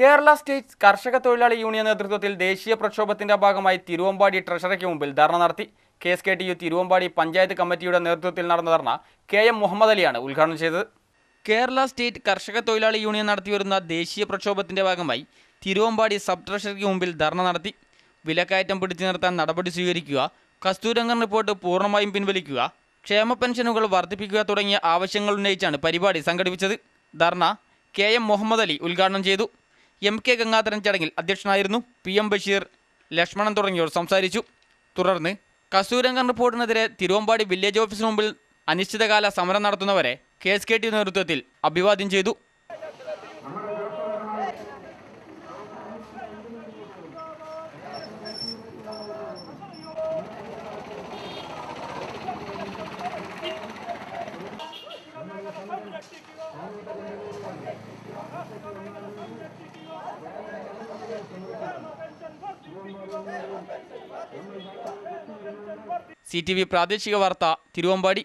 Kerala state കർഷക തൊഴിലാളി union നേതൃത്വത്തിൽ ദേശീയ പ്രക്ഷോഭത്തിന്റെ ഭാഗമായി തിരുവമ്പാടി ട്രഷറിക്ക് മുമ്പിൽ ധർണ നടത്തി. K S K T U Thiruvambady panchayat കമ്മിറ്റിയുടെ നേതൃത്വത്തിൽ നടന്ന ധർണ കെ എം മുഹമ്മദ് അലിയാണ് ഉദ്ഘാടനം ചെയ്തത്. കേരള സ്റ്റേറ്റ് കർഷക തൊഴിലാളി യൂണിയൻ നടത്തിവരുന്ന ദേശീയ പ്രക്ഷോഭത്തിന്റെ ഭാഗമായി തിരുവമ്പാടി സബ് ട്രഷറിക്ക് മുമ്പിൽ ധർണ നടത്തി. വിലക്കയറ്റം പിടിച്ചു നിർത്താൻ നടപടി സ്വീകരിക്കുക കസ്തൂരംഗൻ റിപ്പോർട്ട് പൂർണമായും പിൻവലിക്കുക ക്ഷേമ പെൻഷനുകൾ വർദ്ധിപ്പിക്കുക തുടങ്ങിയ ആവശ്യങ്ങൾ ഉന്നയിച്ചാണ് പരിപാടി സംഘടിപ്പിച്ചത്. ധർണ കെ എം മുഹമ്മദ് അലി ഉദ്ഘാടനം ചെയ്തു. എം കെ ഗംഗാധരൻ ചടങ്ങിൽ അധ്യക്ഷനായിരുന്നു പി എം ബഷീർ. ലക്ഷ്മണൻ തുടങ്ങിയവർ സംസാരിച്ചു. തുടർന്ന് കസ്തൂരംഗൻ റിപ്പോർട്ടിനെതിരെ തിരുവമ്പാടി വില്ലേജ് ഓഫീസിന് മുമ്പിൽ അനിശ്ചിതകാല സമരം നടത്തുന്നവരെ കെ എസ് കെ ടി നേതൃത്വത്തിൽ അഭിവാദ്യം ചെയ്തു. സി ടി വി പ്രാദേശിക വാർത്ത തിരുവമ്പാടി.